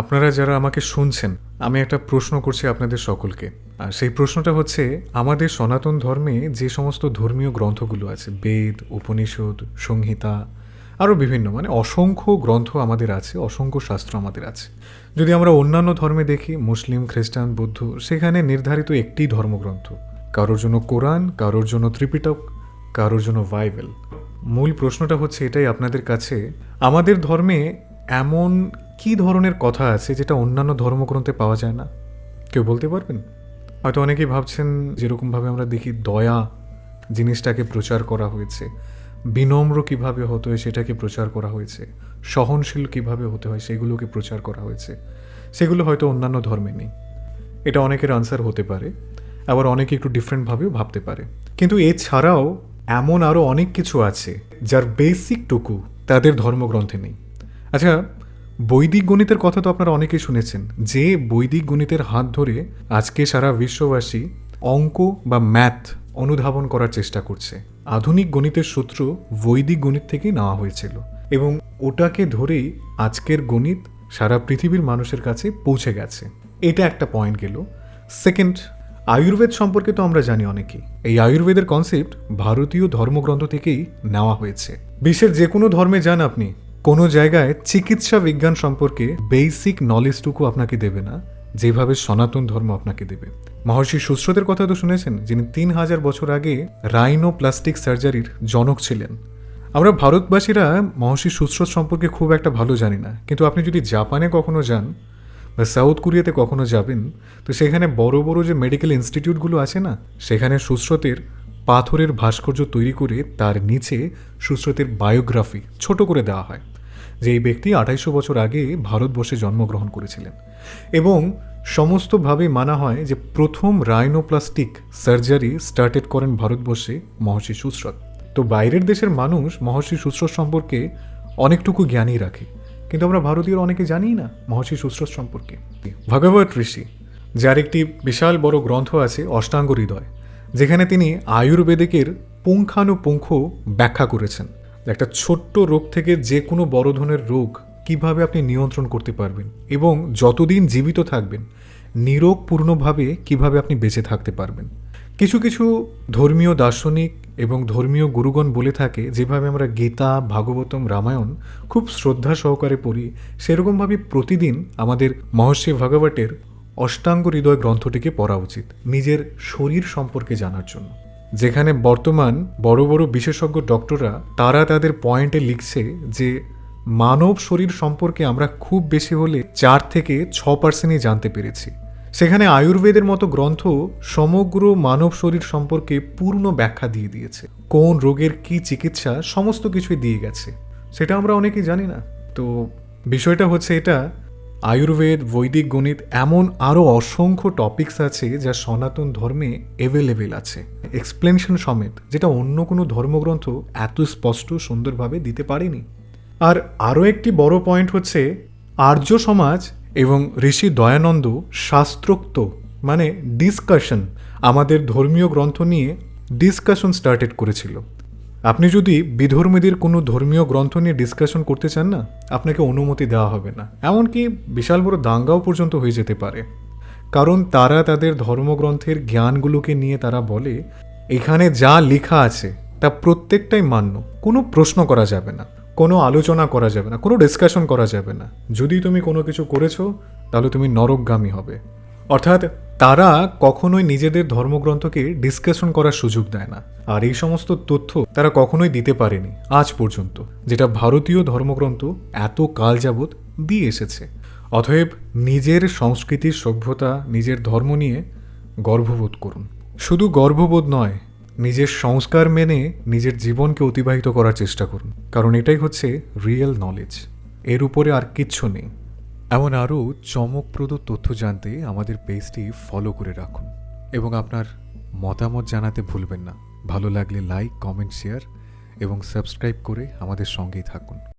আপনারা যারা আমাকে শুনছেন, আমি একটা প্রশ্ন করছি আপনাদের সকলকে। আর সেই প্রশ্নটা হচ্ছে, আমাদের সনাতন ধর্মে যে সমস্ত ধর্মীয় গ্রন্থগুলো আছে, বেদ, উপনিষদ, সংহিতা, আরও বিভিন্ন মানে অসংখ্য গ্রন্থ আমাদের আছে, অসংখ্য শাস্ত্র আমাদের আছে। যদি আমরা অন্যান্য ধর্মে দেখি, মুসলিম, খ্রিস্টান, বৌদ্ধ, সেখানে নির্ধারিত একটি ধর্মগ্রন্থ। কারোর জন্য কোরআন, কারোর জন্য ত্রিপিটক, কারোর জন্য বাইবেল। মূল প্রশ্নটা হচ্ছে এটাই আপনাদের কাছে, আমাদের ধর্মে এমন কি ধরনের কথা আছে যেটা অন্যান্য ধর্মগ্রন্থে পাওয়া যায় না? কেউ বলতে পারবেন? হয়তো অনেকেই ভাবছেন যেরকমভাবে আমরা দেখি দয়া জিনিসটাকে প্রচার করা হয়েছে, বিনম্র কীভাবে হতে হয় সেটাকে প্রচার করা হয়েছে, সহনশীল কীভাবে হতে হয় সেগুলোকে প্রচার করা হয়েছে, সেগুলো হয়তো অন্যান্য ধর্মে নেই। এটা অনেকের আনসার হতে পারে, আবার অনেকে একটু ডিফারেন্টভাবেও ভাবতে পারে। কিন্তু এছাড়াও এমন আরও অনেক কিছু আছে যার বেসিক টুকু তাদের ধর্মগ্রন্থে নেই। আচ্ছা বৈদিক গণিতের কথা তো আপনারা অনেকেই শুনেছেন, যে বৈদিক গণিতের হাত ধরে আজকে সারা বিশ্ববাসী অঙ্ক বা ম্যাথ অনুধাবন করার চেষ্টা করছে। আধুনিক গণিতের সূত্র বৈদিক গণিত থেকেই নেওয়া হয়েছিল এবং ওটাকে ধরেই আজকের গণিত সারা পৃথিবীর মানুষের কাছে পৌঁছে গেছে। এটা একটা পয়েন্ট গেল। সেকেন্ড আয়ুর্বেদ সম্পর্কে তো আমরা জানি অনেকেই। এই আয়ুর্বেদের কনসেপ্ট ভারতীয় ধর্মগ্রন্থ থেকেই নেওয়া হয়েছে। বিশ্বের যে কোনো ধর্মে যান আপনি কোনো জায়গায় চিকিৎসা বিজ্ঞান সম্পর্কে বেসিক নলেজটুকু আপনাকে দেবে না, যেভাবে সনাতন ধর্ম আপনাকে দেবে। মহর্ষি সুশ্রতের কথা তো শুনেছেন, যিনি তিন হাজার বছর আগে রাইনো প্লাস্টিক সার্জারির জনক ছিলেন। আমরা ভারতবাসীরা মহর্ষি সুশ্রত সম্পর্কে খুব একটা ভালো জানি না, কিন্তু আপনি যদি জাপানে কখনো যান বা সাউথ কোরিয়াতে কখনো যাবেন, তো সেখানে বড় বড় যে মেডিকেল ইনস্টিটিউটগুলো আছে না, সেখানে সুশ্রতের পাথরের ভাস্কর্য তৈরি করে তার নিচে সুশ্রতের বায়োগ্রাফি ছোট করে দেওয়া হয়। যে এই ব্যক্তি আঠাইশো বছর আগে ভারতবর্ষে জন্মগ্রহণ করেছিলেন। এবং সমস্তভাবে মানা হয় যে প্রথম রাইনোপ্লাস্টিক সার্জারি স্টার্টেড করেন ভারতবর্ষে মহর্ষি সুশ্রত তো বাইরের দেশের মানুষ মহর্ষি সুশ্রত সম্পর্কে অনেকটুকু জ্ঞানই রাখে। কিন্তু আমরা ভারতীয় অনেকে জানি না মহর্ষি সুশ্রত সম্পর্কে। ভগবত ঋষি, যার একটি বিশাল বড় গ্রন্থ আছে অষ্টাঙ্গ হৃদয়, যেখানে তিনি আয়ুর্বেদিকের পুঙ্খানুপুঙ্খ ব্যাখ্যা করেছেন। একটা ছোট্ট রোগ থেকে যে কোনো বড় ধরনের রোগ কীভাবে আপনি নিয়ন্ত্রণ করতে পারবেন এবং যতদিন জীবিত থাকবেন, নিরোগপূর্ণভাবে কীভাবে আপনি বেঁচে থাকতে পারবেন। কিছু কিছু ধর্মীয় দার্শনিক এবং ধর্মীয় গুরুগণ বলে থাকে, যেভাবে আমরা গীতা, ভাগবতম, রামায়ণ খুব শ্রদ্ধা সহকারে পড়ি, সেরকমভাবে প্রতিদিন আমাদের মহর্ষি ভাগবতের অষ্টাঙ্গ হৃদয় গ্রন্থটিকে পড়া উচিত নিজের শরীর সম্পর্কে জানার জন্য। যেখানে বর্তমান বড় বড় বিশেষজ্ঞ ডক্টররা, তারা তাদের পয়েন্টে লিখছে যে, মানব শরীর সম্পর্কে আমরা খুব বেশি হলে চার থেকে ছ পার্সেন্টই জানতে পেরেছি। সেখানে আয়ুর্বেদের মতো গ্রন্থ সমগ্র মানব শরীর সম্পর্কে পূর্ণ ব্যাখ্যা দিয়ে দিয়েছে। কোন রোগের কি চিকিৎসা, সমস্ত কিছুই দিয়ে গেছে। সেটা আমরা অনেকেই জানি না। তো বিষয়টা হচ্ছে এটা আয়ুর্বেদ, বৈদিক গণিত এমন আরও অসংখ্য টপিকস আছে যা সনাতন ধর্মে অ্যাভেলেবেল আছে। এক্সপ্লেনেশন সমেত, যেটা অন্য কোনো ধর্মগ্রন্থ এত স্পষ্ট, সুন্দরভাবে দিতে পারেনি। আর আরও একটি বড় পয়েন্ট হচ্ছে, আর্য সমাজ এবং ঋষি দয়ানন্দ শাস্ত্রোক্ত মানে ডিসকাশন আমাদের ধর্মীয় গ্রন্থ নিয়ে ডিসকাশন স্টার্টেড করেছিল। আপনি যদি বিধর্মীদের কোনো ধর্মীয় গ্রন্থ নিয়ে ডিসকাশন করতে চান না, আপনাকে অনুমতি দেওয়া হবে না। এমনকি বিশাল বড় দাঙ্গাও পর্যন্ত হয়ে যেতে পারে। কারণ তারা তাদের ধর্মগ্রন্থের জ্ঞানগুলোকে নিয়ে তারা বলে, এখানে যা লেখা আছে, তা প্রত্যেকটাই মান্য। কোনো প্রশ্ন করা যাবে না, কোনো আলোচনা করা যাবে না, কোনো ডিসকাশন করা যাবে না। যদি তুমি কোনো কিছু করেছ, তাহলে তুমি নরকগামী হবে। অর্থাৎ তারা কখনোই নিজেদের ধর্মগ্রন্থকে ডিসকাশন করার সুযোগ দেয় না। আর এই সমস্ত তথ্য তারা কখনোই দিতে পারেনি আজ পর্যন্ত, যেটা ভারতীয় ধর্মগ্রন্থ এত কাল যাবৎ দিয়ে এসেছে। অতএব নিজের সংস্কৃতির সভ্যতা, নিজের ধর্ম নিয়ে গর্ববোধ করুন। শুধু গর্ববোধ নয়, নিজের সংস্কার মেনে নিজের জীবনকে অতিবাহিত করার চেষ্টা করুন, কারণ এটাই হচ্ছে রিয়েল নলেজ এর উপরে আর কিচ্ছু নেই। এমন আরও চমকপ্রদ তথ্য জানতে আমাদের পেজটি ফলো করে রাখুন এবং আপনার মতামত জানাতে ভুলবেন না। ভালো লাগলে লাইক কমেন্ট শেয়ার এবং সাবস্ক্রাইব করে আমাদের সঙ্গেই থাকুন।